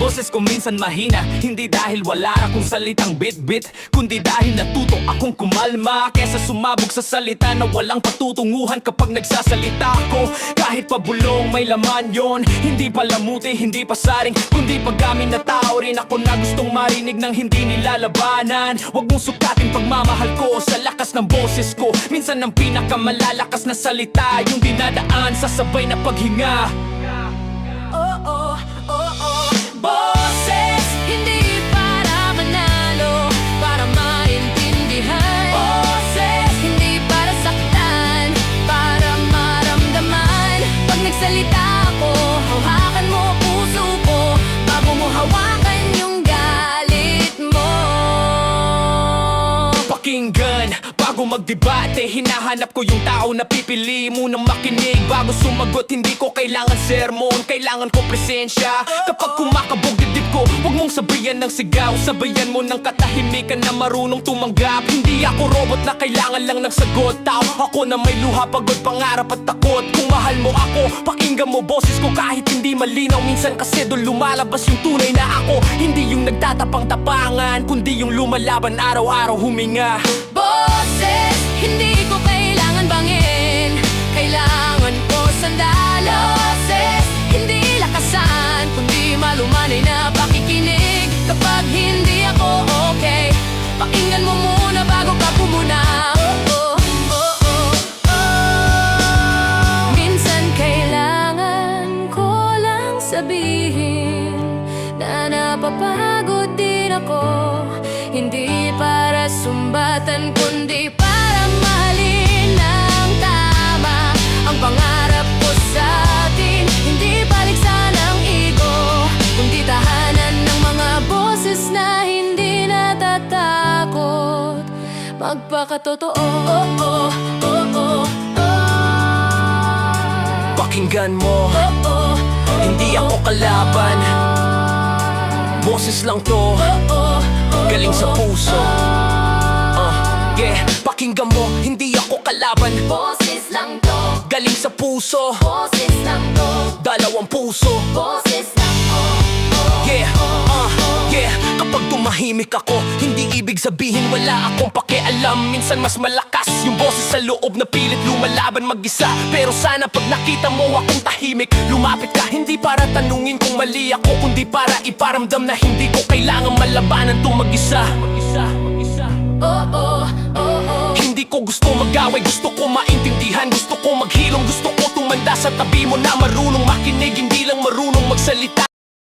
Boses ko minsan mahina Hindi dahil wala akong salitang bit-bit Kundi dahil natuto akong kumalma. Kesa sumabog sa salita na walang patutunguhan Kapag nagsasalita ako. Kahit pabulong may laman yon Hindi palamuti, hindi pasaring Kundi paggamin na tao rin ako na gustong marinig ng hindi nilalabanan. Huwag mong sukatin pagmamahal ko sa lakas ng boses ko. Minsan ang pinakamalalakas na salita Yung dinadaan sa sabay na paghinga Pakinggan, bago magdebate Hinahanap ko yung tao na pipili mo ng makinig. Bago sumagot, hindi ko kailangan sermon Kailangan ko presensya. Kapag dibdib ko Huwag mong sabayan ng sigaw. Sabayan mo ng katahimikan na marunong tumanggap. Hindi ako robot na kailangan lang ng sagot. Tao ako na may luha, pagod, pangarap at takot. Kung mahal mo ako, pakinggan mo boses ko. Kahit hindi malinaw Minsan kasi doon lumalabas yung tunay na ako. Hindi yung nagtatapang-tapangan Kundi yung lumalaban. Araw-araw huminga. Boses, hindi ko kailangan bangin ako. Hindi para sumbatan kundi para mahalin ng tama. Ang pangarap ko sa atin Hindi paliksa ng ego Kundi tahanan ng mga boses na hindi natatakot. Magpakatotoo. Oh, oh, oh, oh, oh. Pakinggan mo, Oh, oh, hindi ako kalaban Boses lang to, galing sa puso. Uh, Yeah, pakinggan mo, hindi ako kalaban. Boses lang to, Galing sa puso, boses lang Kapag tumahimik ako, hindi ibig sabihin wala akong pakialam. Minsan mas malakas yung boses sa loob na pilit lumalaban mag-isa. Pero sana pag nakita mo akong tahimik Lumapit ka, hindi para tanungin kung mali ako Kundi para iparamdam na hindi ko kailangan malabanan to mag-isa. Mag-isa, mag-isa Oh, oh, oh, oh. Hindi ko gusto mag-away, gusto ko maintindihan. Gusto ko maghilom, gusto ko tumanda sa tabi mo na marunong makinig. Hindi lang marunong magsalita